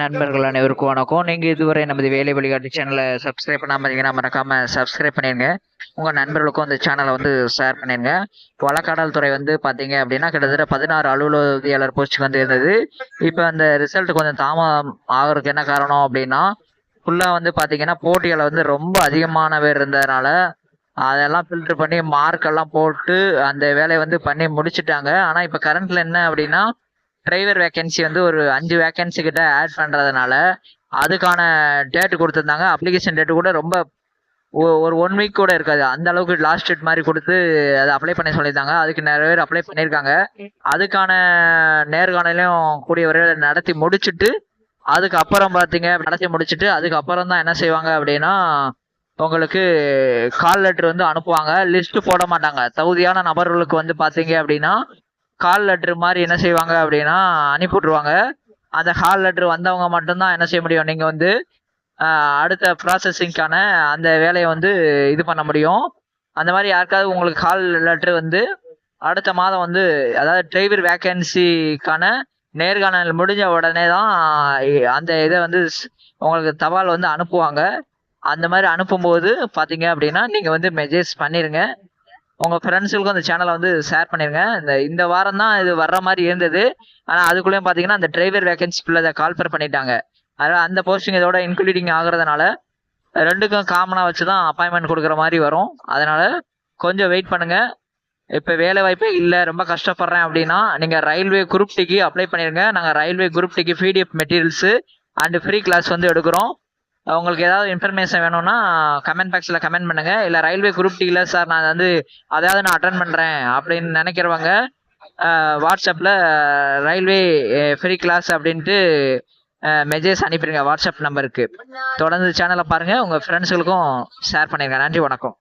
நண்பர்கள் அனைவருக்கும் வணக்கம். நீங்கள் இதுவரை நமது வேலை வழிகாட்டு சேனலை சப்ஸ்கிரைப் பண்ணாமல் இருந்தீங்கன்னா மறக்காம சப்ஸ்கிரைப் பண்ணிடுங்க. உங்கள் நண்பர்களுக்கும் அந்த சேனலை வந்து ஷேர் பண்ணிடுங்க. வழக்காடல் துறை வந்து பார்த்தீங்க அப்படின்னா கிட்டத்தட்ட பதினாறு அலுவலகியாளர் போஸ்ட்டுக்கு வந்து இருந்தது. இப்போ அந்த ரிசல்ட் கொஞ்சம் தாமதம் ஆகிறதுக்கு என்ன காரணம் அப்படின்னா ஃபுல்லாக வந்து பார்த்தீங்கன்னா போட்டிகளை வந்து ரொம்ப அதிகமான பேர் இருந்ததுனால அதெல்லாம் ஃபில்டர் பண்ணி மார்க் எல்லாம் போட்டு அந்த வேலையை வந்து பண்ணி முடிச்சுட்டாங்க. ஆனால் இப்போ கரண்ட்ல என்ன அப்படின்னா டிரைவர் வேகன்சி வந்து ஒரு அஞ்சு வேகன்சி கிட்ட ஆட் பண்ணுறதுனால அதுக்கான டேட் கொடுத்துருந்தாங்க. அப்ளிகேஷன் டேட் கூட ரொம்ப ஒ- ஒரு ஒன் வீக் கூட இருக்காது. அந்த அளவுக்கு லாஸ்ட் டேட் மாதிரி கொடுத்து அதை அப்ளை பண்ண சொல்லியிருந்தாங்க. அதுக்கு நிறைய பேர் அப்ளை பண்ணியிருக்காங்க. அதுக்கான நேர்காணலையும் கூடிய விரைவில் நடத்தி முடிச்சுட்டு அதுக்கப்புறம் பார்த்தீங்க நடத்தி முடிச்சுட்டு அதுக்கப்புறம் தான் என்ன செய்வாங்க அப்படின்னா உங்களுக்கு கால் லெட்டர் வந்து அனுப்புவாங்க. லிஸ்ட் போட மாட்டாங்க. தகுதியான நபர்களுக்கு வந்து பார்த்தீங்க அப்படின்னா கால் லெட்ரு மாதிரி என்ன செய்வாங்க அப்படின்னா அனுப்பி விட்ருவாங்க அந்த கால் லெட்ரு வந்தவங்க மட்டும்தான் என்ன செய்ய முடியும்? நீங்கள் வந்து அடுத்த ப்ராசஸிங்க்கான அந்த வேலையை வந்து இது பண்ண முடியும். அந்த மாதிரி யாருக்காவது உங்களுக்கு கால் லெட்ரு வந்து அடுத்த மாதம் வந்து அதாவது டிரைவர் வேக்கன்சிக்கான நேர்காணல் முடிஞ்ச உடனே தான் அந்த இதை வந்து ஸ்- உங்களுக்கு தபால் வந்து அனுப்புவாங்க. அந்த மாதிரி அனுப்பும்போது பார்த்தீங்க அப்படின்னா நீங்கள் வந்து மெசேஜ் பண்ணிடுங்க உங்கள் ஃப்ரெண்ட்ஸுக்கும் அந்த சேனலை வந்து ஷேர் பண்ணிடுங்க இந்த இந்த வாரம் தான் இது வர்ற மாதிரி இருந்தது. ஆனால் அதுக்குள்ளேயும் பார்த்தீங்கன்னா அந்த டிரைவர் வேகன்சிக்குள்ளே அதை கால்ஃபர் பண்ணிட்டாங்க. அதனால் அந்த போஸ்டிங் இதோட இன்க்ளூடிங் ஆகுறதுனால ரெண்டுக்கும் காமனாக வச்சு தான் அப்பாயின்மெண்ட் கொடுக்குற மாதிரி வரும். அதனால் கொஞ்சம் வெயிட் பண்ணுங்கள் இப்போ வேலை வாய்ப்பே இல்லை ரொம்ப கஷ்டப்படுறேன் அப்படின்னா நீங்கள் ரயில்வே குரூப் டிக்கு அப்ளை பண்ணிடுங்க நாங்கள் ரயில்வே குரூப் டிக்கு PDF materials and free class வந்து எடுக்கிறோம். உங்களுக்கு ஏதாவது இன்ஃபர்மேஷன் வேணும்னா கமெண்ட் பாக்ஸில் கமெண்ட் பண்ணுங்கள் இல்லை ரயில்வே குரூப் டீல சார் நான் வந்து அதாவது நான் அட்டன் பண்ணுறேன் அப்படின்னு நினைக்கிறவங்க வாட்ஸ்அப்பில் ரயில்வே ஃப்ரீ கிளாஸ் அப்படின்ட்டு மெசேஜ் அனுப்பிடுங்க. வாட்ஸ்அப் நம்பருக்கு தொடர்ந்து சேனலை பாருங்கள் உங்கள் ஃப்ரெண்ட்ஸுகளுக்கும் ஷேர் பண்ணிடுங்க நன்றி வணக்கம்.